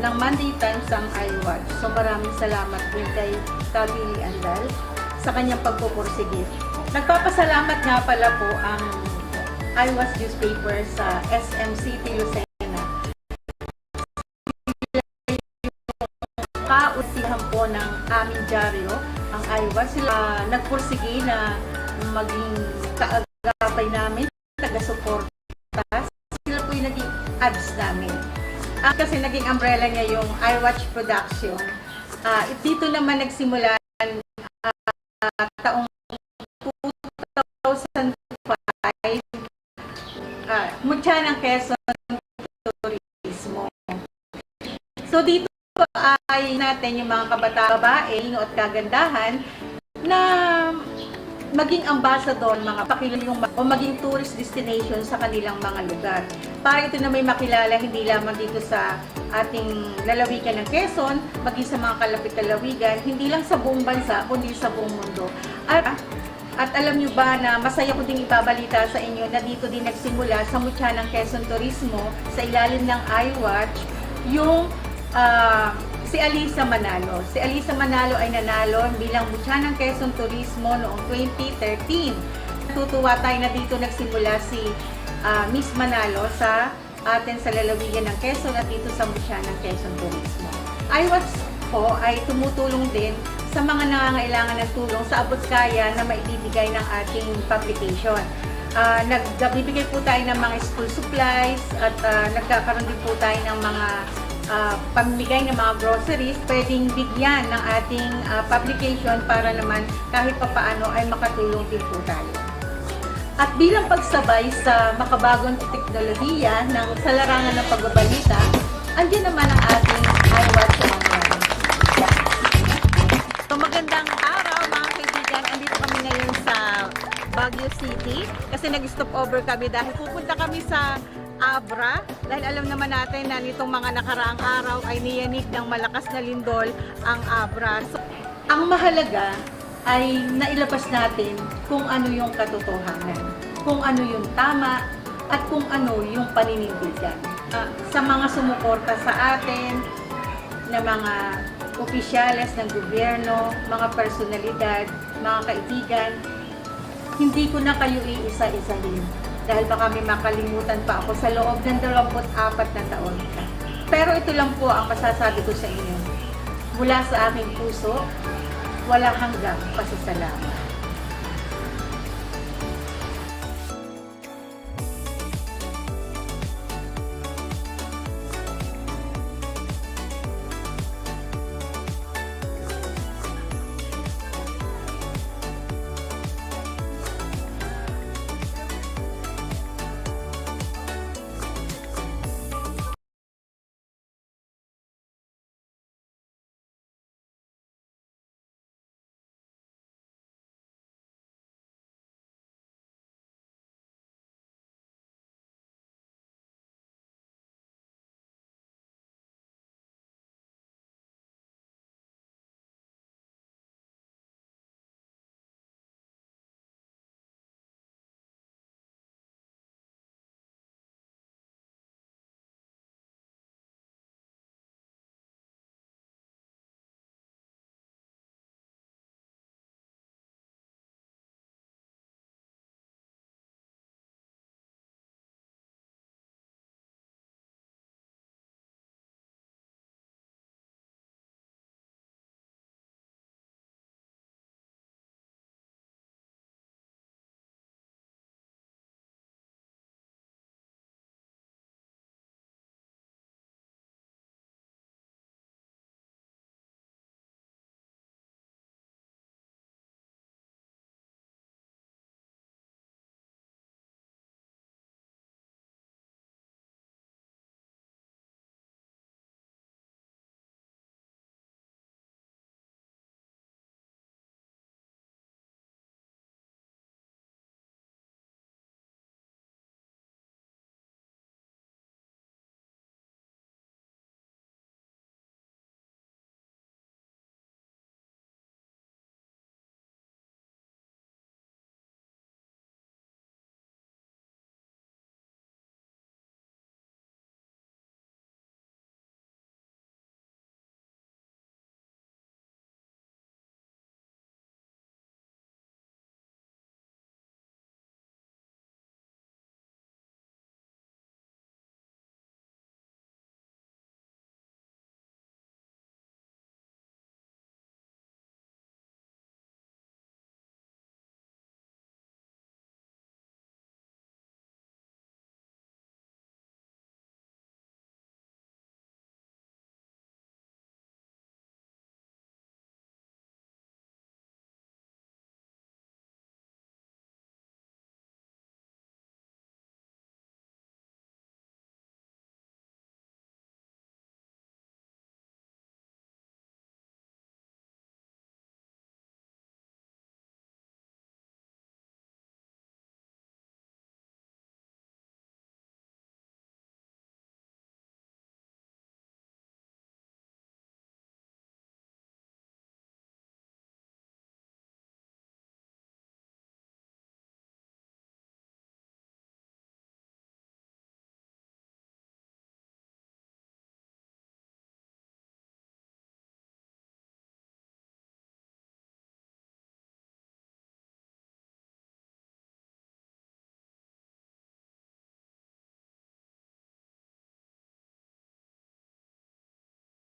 ng Monday Times ang iWatch. So maraming salamat din kay Tabili Andal sa kanyang pagpupursige. Nagpapasalamat nga pala po ang iWatch newspaper sa SMCT Lucena. Kausihan po ng aming dyaryo, ang iWatch. Sila ah, nagpursige na maging kaagapay namin, taga-suporta. Sila po yung naging ads namin. Ah, kasi naging umbrella niya yung iWatch Production. Ah, dito naman nagsimula ah, taong 2005 ah, mutya ng Quezon Turismo. So dito ay natin yung mga kabataan babae at kagandahan na maging ambassador, mga pakilala yung o maging tourist destination sa kanilang mga lugar. Para ito na may makilala hindi lamang dito sa ating lalawigan ng Quezon, maging sa mga kalapit-lalawigan, hindi lang sa buong bansa, kundi sa buong mundo. At, at alam nyo ba na masaya ko ding ibabalita sa inyo na dito din nagsimula sa mutya ng Quezon Turismo sa ilalim ng iWatch yung ah, si Alisa Manalo. Si Alisa Manalo ay nanalo bilang mutya ng Quezon Turismo noong 2013. Natutuwa tayo na dito nagsimula si ah, Miss Manalo sa atin sa lalawigan ng Quezon at dito sa mutya ng Quezon Turismo. iWatch po ay tumutulong din sa mga nangangailangan ng tulong sa abot kaya na maibibigay ng ating publication. Ah, nagbibigay po tayo ng mga school supplies at ah, nagkakaroon din po tayo ng mga ah, pamimigay ng mga groceries. Pwedeng bigyan ng ating ah, publication para naman kahit papaano ay makatulong din po tayo. At bilang pagsabay sa makabagong teknolohiya ng sa larangan ng pagbabalita, andyan naman ang ating iWatch Online. So magandang araw mga kaibigan. Andito kami ngayon sa Baguio City kasi nag-stop over kami dahil pupunta kami sa Abra dahil alam naman natin na nitong mga nakaraang araw ay niyanig ng malakas na lindol ang Abra. So, ang mahalaga ay nailabas natin kung ano yung katotohanan, kung ano yung tama, at kung ano yung paninindigan. Ah, sa mga sumuporta sa atin, na mga opisyales ng gobyerno, mga personalidad, mga kaibigan, hindi ko na kayo iisa-isahin dahil baka may makalimutan pa ako sa loob ng 24 na taon. Pero ito lang po ang masasabi ko sa inyo. Mula sa aking puso, wala hanggang pasasalamat.